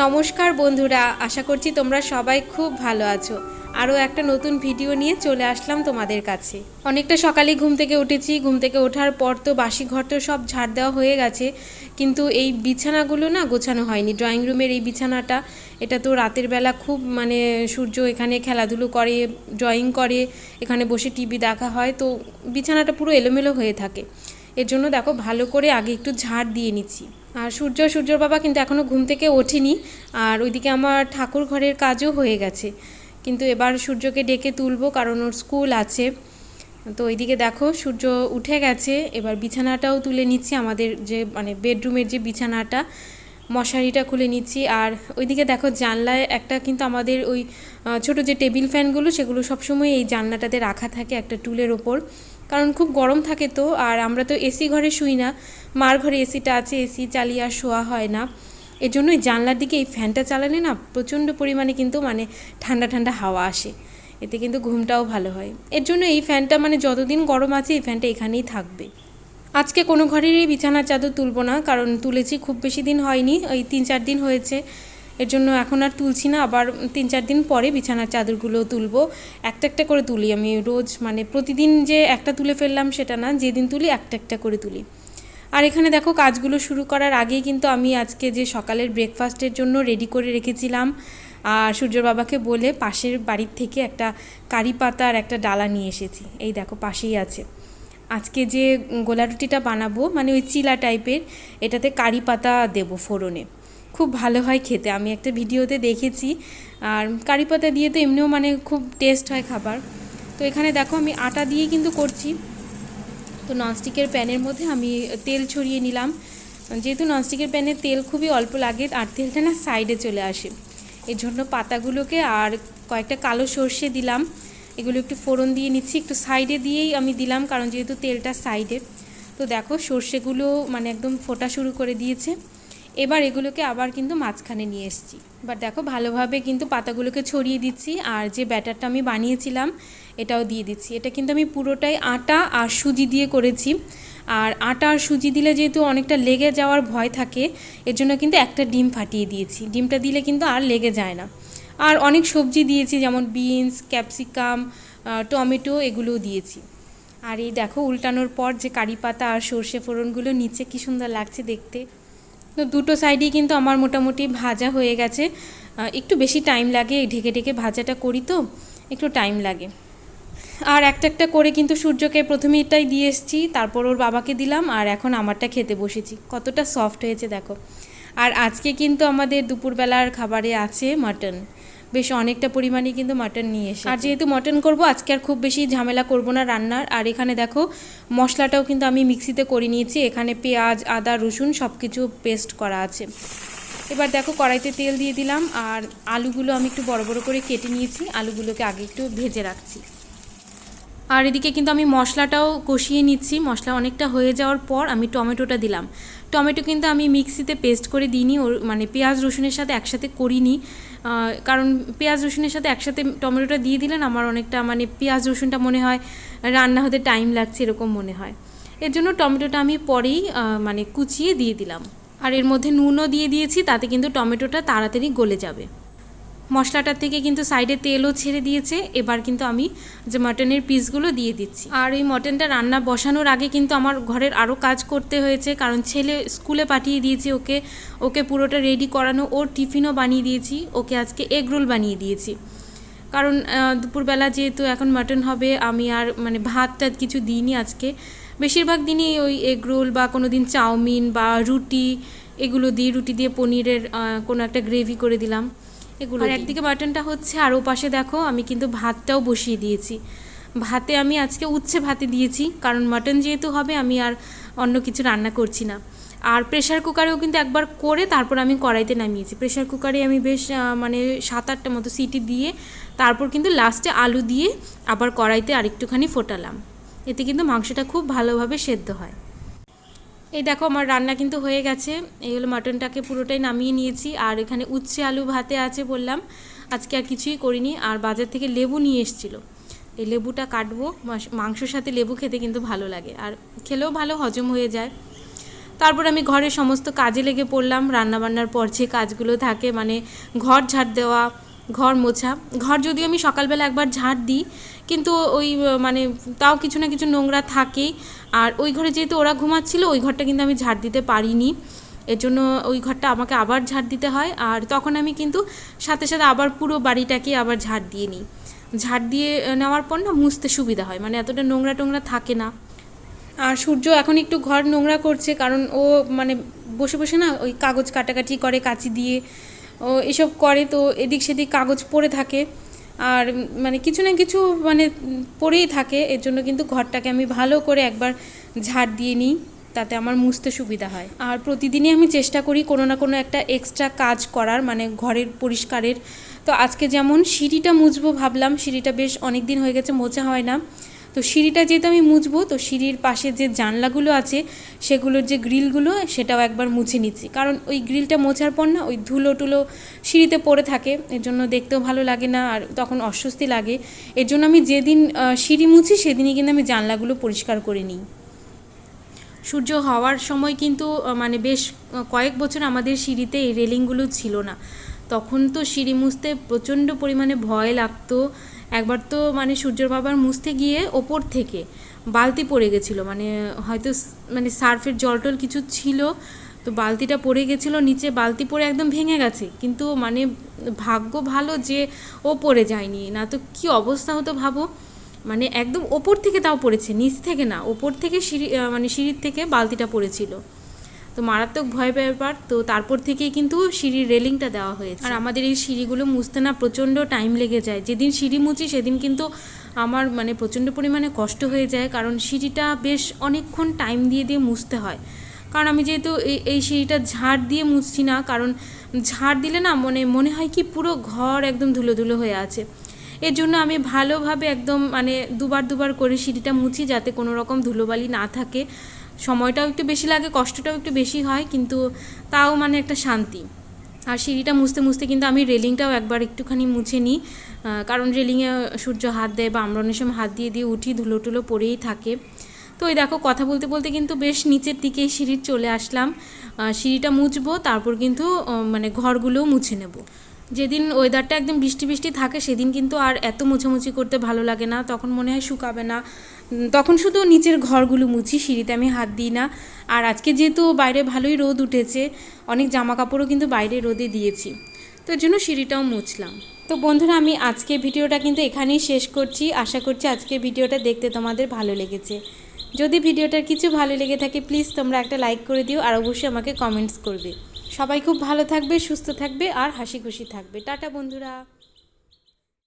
নমস্কার বন্ধুরা, আশা করছি তোমরা সবাই খুব ভালো আছো। আরও একটা নতুন ভিডিও নিয়ে চলে আসলাম তোমাদের কাছে। অনেকটা সকালে ঘুম থেকে উঠেছি, ঘুম থেকে ওঠার পর তো বাসি ঘর তো সব ঝাড় দেওয়া হয়ে গেছে, কিন্তু এই বিছানাগুলো না গোছানো হয়নি। ড্রয়িং রুমের এই বিছানাটা, এটা তো রাতের বেলা খুব মানে সূর্য এখানে খেলাধুলো করে, ড্রয়িং করে, এখানে বসে টিভি দেখা হয়, তো বিছানাটা পুরো এলোমেলো হয়ে থাকে। এর জন্য দেখো ভালো করে আগে একটু ঝাড় দিয়ে নিচ্ছি। আর সূর্য সূর্যর বাবা কিন্তু এখনও ঘুম থেকে ওঠেনি। আর ওইদিকে আমার ঠাকুর ঘরের কাজও হয়ে গেছে। কিন্তু এবার সূর্যকে ডেকে তুলবো কারণ ওর স্কুল আছে। তো ওইদিকে দেখো, সূর্য উঠে গেছে। এবার বিছানাটাও তুলে নিচ্ছি আমাদের যে মানে বেডরুমের যে বিছানাটা, মশারিটা খুলে নিচ্ছি। আর ওইদিকে দেখো, জানলায় একটা কিন্তু আমাদের ওই ছোট যে টেবিল ফ্যানগুলো, সেগুলো সবসময় এই জানলাটাতে রাখা থাকে একটা টুলের ওপর। কারণ খুব গরম থাকে তো, আর আমরা তো এসি ঘরে শুই না। মার ঘরে এসিটা আছে, এসি চালিয়ে আর শোয়া হয় না। এর জন্য এই জানলার দিকে এই ফ্যানটা চালালে না প্রচণ্ড পরিমাণে কিন্তু মানে ঠান্ডা ঠান্ডা হাওয়া আসে। এতে কিন্তু ঘুমটাও ভালো হয়। এর জন্য এই ফ্যানটা মানে যতদিন গরম আছে এই ফ্যানটা এখানেই থাকবে। আজকে কোনো ঘরেরই বিছানার চাদর তুলবো না, কারণ তুলেছি, খুব বেশি দিন হয়নি, ওই তিন চার দিন হয়েছে। এর জন্য এখন আর তুলছি না, আবার তিন চার দিন পরে বিছানার চাদরগুলো তুলবো। একটা একটা করে তুলি আমি রোজ মানে প্রতিদিন যে একটা তুলে ফেললাম সেটা না, যেদিন তুলি একটা একটা করে তুলি। আর এখানে দেখো কাজগুলো শুরু করার আগেই কিন্তু আমি আজকে যে সকালের ব্রেকফাস্টের জন্য রেডি করে রেখেছিলাম আর সূর্যর বাবাকে বলে পাশের বাড়ির থেকে একটা কারি পাতা আর একটা ডালা নিয়ে এসেছি। এই দেখো পাশেই আছে। আজকে যে গোলা রুটিটা বানাবো মানে ওই চিলা টাইপের এটাতে কারি পাতা দেবো ফোড়নে। খুব ভালো হয় খেতে। আমি একটা ভিডিওতে দেখেছি। আর কারি পাতা দিয়ে তো এমনিও মানে খুব টেস্ট হয় খাবার। তো এখানে দেখো আমি আটা দিয়ে কিন্তু করছি। তো ননস্টিকের প্যানের মধ্যে আমি তেল ছড়িয়ে নিলাম। যেহেতু ননস্টিকের প্যানে তেল খুবই অল্প লাগে আর তেলটা না সাইডে চলে আসে। এর জন্য পাতাগুলোকে আর কয়েকটা কালো সর্ষে দিলাম। এগুলো একটু ফোড়ন দিয়ে নিচ্ছি, একটু সাইডে দিয়েই আমি দিলাম, কারণ যেহেতু তেলটা সাইডে তো দেখো সর্ষেগুলো মানে একদম ফোটা শুরু করে দিয়েছে। এবার এগুলোকে আবার কিন্তু মাঝখানে নিয়ে এসেছি। এবার দেখো, ভালোভাবে কিন্তু পাতাগুলোকে ছড়িয়ে দিচ্ছি, আর যে ব্যাটারটা আমি বানিয়েছিলাম, এটাও দিয়ে দিচ্ছি। এটা কিন্তু আমি পুরোটাই আটা আর সুজি দিয়ে করেছি। আর আটা আর সুজি দিলে যেহেতু অনেকটা লেগে যাওয়ার ভয় থাকে, এর জন্য কিন্তু একটা ডিম ফাটিয়ে দিয়েছি। ডিমটা দিলে কিন্তু আর লেগে যায় না। আর অনেক সবজি দিয়েছি, যেমন বিনস, ক্যাপসিকাম টমেটো, এগুলোও দিয়েছি। আর এই দেখো, উল্টানোর পর যে কারি পাতা আর সর্ষে ফোড়নগুলো নিচে কী সুন্দর লাগছে দেখতে। তো দুটো সাইডই কিন্তু আমার মোটামুটি ভাজা হয়ে গেছে। একটু বেশি টাইম লাগে ঢেকে ঢেকে ভাজাটা করি তো, একটু টাইম লাগে। আর একটা একটা করে কিন্তু সূর্যকে প্রথমে এটাই দিয়ে এসেছি, তারপর ওর বাবাকে দিলাম আর এখন আমারটা খেতে বসেছি। কতটা সফট হয়েছে দেখো। আর আজকে কিন্তু আমাদের দুপুরবেলার খাবারে আছে মাটন বেশ অনেকটা পরিমাণে কিন্তু মাটন নিয়ে এসে আর যেহেতু মটন করব, আজকে আর খুব বেশি ঝামেলা করব না রান্নার। আর এখানে দেখো, মশলাটাও কিন্তু আমি মিক্সিতে করে নিয়েছি। এখানে পেঁয়াজ, আদা, রসুন সব কিছু পেস্ট করা আছে। এবার দেখো, কড়াইতে তেল দিয়ে দিলাম। আর আলুগুলো আমি একটু বড় বড় করে কেটে নিয়েছি। আলুগুলোকে আগে একটু ভেজে রাখছি। আর এদিকে কিন্তু আমি মশলাটাও কষিয়ে নিচ্ছি। মশলা অনেকটা হয়ে যাওয়ার পর আমি টমেটোটা দিলাম। টমেটো কিন্তু আমি মিক্সিতে পেস্ট করে দিইনি। ওর মানে পেঁয়াজ, রসুনের সাথে একসাথে করিনি। কারণ পেঁয়াজ, রসুনের সাথে একসাথে টমেটোটা দিয়ে দিলেন আমার অনেকটা মানে পেঁয়াজ, রসুনটা মনে হয় রান্না হতে টাইম লাগছে এরকম মনে হয়। এর জন্য টমেটোটা আমি পরেই মানে কুচিয়ে দিয়ে দিলাম। আর এর মধ্যে নুনও দিয়ে দিয়েছি। তাতে কিন্তু টমেটোটা তাড়াতাড়ি গলে যাবে। মশলাটার থেকে কিন্তু সাইডে তেলও ছেড়ে দিয়েছে। এবার কিন্তু আমি যে মাটনের পিসগুলো দিয়ে দিচ্ছি। আর এই মটনটা রান্না বসানোর আগে কিন্তু আমার ঘরের আরও কাজ করতে হয়েছে। কারণ ছেলে স্কুলে পাঠিয়ে দিয়েছি ওকে। ওকে পুরোটা রেডি করানো, ওর টিফিনও বানিয়ে দিয়েছি। ওকে আজকে এগ রোল বানিয়ে দিয়েছি। কারণ দুপুরবেলা যেহেতু এখন মাটন হবে, আমি আর মানে ভাত টাত কিছু দিইনি আজকে। বেশিরভাগ দিনই ওই এগ রোল বা কোনো দিন চাউমিন বা রুটি, এগুলো দিই রুটি দিয়ে পনিরের কোনো একটা গ্রেভি করে দিলাম। এগুলো আর একদিকে মাটনটা হচ্ছে আর ও পাশে দেখো, আমি কিন্তু ভাতটাও বসিয়ে দিয়েছি। ভাতে আমি আজকে উচ্ছে ভাতে দিয়েছি, কারণ মাটন যেহেতু হবে, আমি আর অন্য কিছু রান্না করছি না। আর প্রেশার কুকারেও কিন্তু একবার করে তারপর আমি কড়াইতে নামিয়েছি। প্রেশার কুকারে আমি বেশ মানে সাত আটটা মতো সিটি দিয়ে তারপর কিন্তু লাস্টে আলু দিয়ে আবার কড়াইতে আরেকটুখানি ফোটালাম। এতে কিন্তু মাংসটা খুব ভালোভাবে সেদ্ধ হয়। এই দেখো আমার রান্না কিন্তু হয়ে গেছে। এই হলো মাটনটাকে পুরোটাই নামিয়ে নিয়েছি। আর এখানে উচ্ছে আলু ভাতে আছে বললাম। আজকে আর কিছুই করিনি। আর বাজার থেকে লেবু নিয়ে এসেছিল। এই লেবুটা কাটবো। মাস- মাংসর সাথে লেবু খেতে কিন্তু ভালো লাগে। আর খেলেও ভালো, হজম হয়ে যায়। তারপর আমি ঘরের সমস্ত কাজে লেগে পড়লাম। রান্নাবান্নার পর যে কাজগুলো থাকে মানে ঘর ঝাড় দেওয়া ঘর মোছা। ঘর যদিও আমি সকালবেলা একবার ঝাড় দিই, কিন্তু ওই মানে তাও কিছু না কিছু নোংরা থাকেই। আর ওই ঘরে যেহেতু ওরা ঘুমাচ্ছিল, ওই ঘরটা কিন্তু আমি ঝাড় দিতে পারিনি। এর জন্য ওই ঘরটা আমাকে আবার ঝাড় দিতে হয়। আর তখন আমি কিন্তু সাথে সাথে আবার পুরো বাড়িটাকে আবার ঝাড় দিয়ে নিই। ঝাড় দিয়ে নেওয়ার পর না মুছতে সুবিধা হয় মানে এতটা নোংরা টোংরা থাকে না। আর সূর্য এখন একটু ঘর নোংরা করছে, কারণ ও মানে বসে বসে না ওই কাগজ কাটাকাটি করে, কাঁচি দিয়ে এসব করে তো এদিক সেদিক কাগজ পড়ে থাকে। আর মানে কিছু না কিছু মানে পড়েই থাকে। এর জন্য কিন্তু ঘরটাকে আমি ভালো করে একবার ঝাড় দিয়ে নিই, তাতে আমার মুছতে সুবিধা হয়। আর প্রতিদিনই আমি চেষ্টা করি কোনো না কোনো একটা এক্সট্রা কাজ করার মানে ঘরের পরিষ্কারের। তো আজকে যেমন সিঁড়িটা মুছবো ভাবলাম, সিঁড়িটা বেশ অনেক দিন হয়ে গেছে, মোছা হয় না। তো সিঁড়িটা যেহেতু আমি মুছবো, তো সিঁড়ির পাশে যে জানলাগুলো আছে, সেগুলোর যে গ্রিলগুলো, সেটাও একবার মুছে নিচ্ছি। কারণ ওই গ্রিলটা মোছার পর না, ওই ধুলো টুলো সিঁড়িতে পড়ে থাকে, এর জন্য দেখতেও ভালো লাগে না আর তখন অস্বস্তি লাগে। এর জন্য আমি যেদিন সিঁড়ি মুছি, সেদিনই কিন্তু আমি জানলাগুলো পরিষ্কার করে নিই। সূর্য হওয়ার সময় কিন্তু মানে বেশ কয়েক বছর আমাদের সিঁড়িতে এই রেলিংগুলো ছিল না। তখন তো সিঁড়ি মুছতে প্রচণ্ড পরিমাণে ভয় লাগতো। একবার তো মানে সূর্যর বাবার মুছতে গিয়ে ওপর থেকে বালতি পড়ে গেছিল। মানে হয়তো মানে সার্ফের জল টল কিছু ছিল, তো বালতিটা পড়ে গেছিল, নিচে বালতি পড়ে একদম ভেঙে গেছে। কিন্তু মানে ভাগ্য ভালো যে ও পড়ে যায়নি। না তো কি অবস্থা হতো ভাবো? মানে একদম ওপর থেকে তাও পড়েছে, নিচ থেকে না, ওপর থেকে সিঁড়ি মানে সিঁড়ির থেকে বালতিটা পড়েছিল। তো মারাত্মক ভয় ব্যাপার তো তারপর থেকেই কিন্তু সিঁড়ির রেলিংটা দেওয়া হয়েছে। আর আমাদের এই সিঁড়িগুলো মুছতে না প্রচণ্ড টাইম লেগে যায়। যেদিন সিঁড়ি মুছি সেদিন কিন্তু আমার মানে প্রচণ্ড পরিমাণে কষ্ট হয়ে যায়, কারণ সিঁড়িটা বেশ অনেকক্ষণ টাইম দিয়ে দিয়ে মুছতে হয়। কারণ আমি যেহেতু এই এই সিঁড়িটা ঝাড় দিয়ে মুছছি না, কারণ ঝাড় দিলে না মনে মনে হয় কি পুরো ঘর একদম ধুলো ধুলো হয়ে আছে। এর জন্য আমি ভালোভাবে একদম মানে দুবার দুবার করে সিঁড়িটা মুছি যাতে কোনো রকম ধুলোবালি না থাকে। সময়টাও একটু বেশি লাগে, কষ্টটাও একটু বেশি হয়, কিন্তু তাও মানে একটা শান্তি। আর সিঁড়িটা মুছতে মুছতে কিন্তু আমি রেলিংটাও একবার একটুখানি মুছে নিই কারণ রেলিংয়ে সূর্য হাত দেয় বা আমরা অনেক সময় হাত দিয়ে দিয়ে উঠি ধুলো টুলো পড়েই থাকে। তো ওই দেখো, কথা বলতে বলতে কিন্তু বেশ নিচের দিকেই সিঁড়ির চলে আসলাম। সিঁড়িটা মুছবো, তারপর কিন্তু মানে ঘরগুলোও মুছে নেব। যেদিন ওয়েদারটা একদম বৃষ্টি বৃষ্টি থাকে, সেদিন কিন্তু আর এত মোছামুছি করতে ভালো লাগে না। তখন মনে হয় শুকাবে না। তখন শুধু নিচের ঘরগুলো মুছি, সিঁড়িতে আমি হাত দিই না। আর আজকে যেহেতু বাইরে ভালোই রোদ উঠেছে, অনেক জামা কাপড়ও কিন্তু বাইরে রোদে দিয়েছি। তো জন্য সিঁড়িটাও মুছলাম। তো বন্ধুরা, আমি আজকে ভিডিওটা কিন্তু এখানেই শেষ করছি। আশা করছি আজকে ভিডিওটা দেখতে তোমাদের ভালো লেগেছে। যদি ভিডিওটার কিছু ভালো লেগে থাকে প্লিজ তোমরা একটা লাইক করে দিও। আর অবশ্যই আমাকে কমেন্টস করবে। সবাই খুব ভালো থাকবে সুস্থ থাকবে আর হাসি খুশি থাকবে। টাটা বন্ধুরা।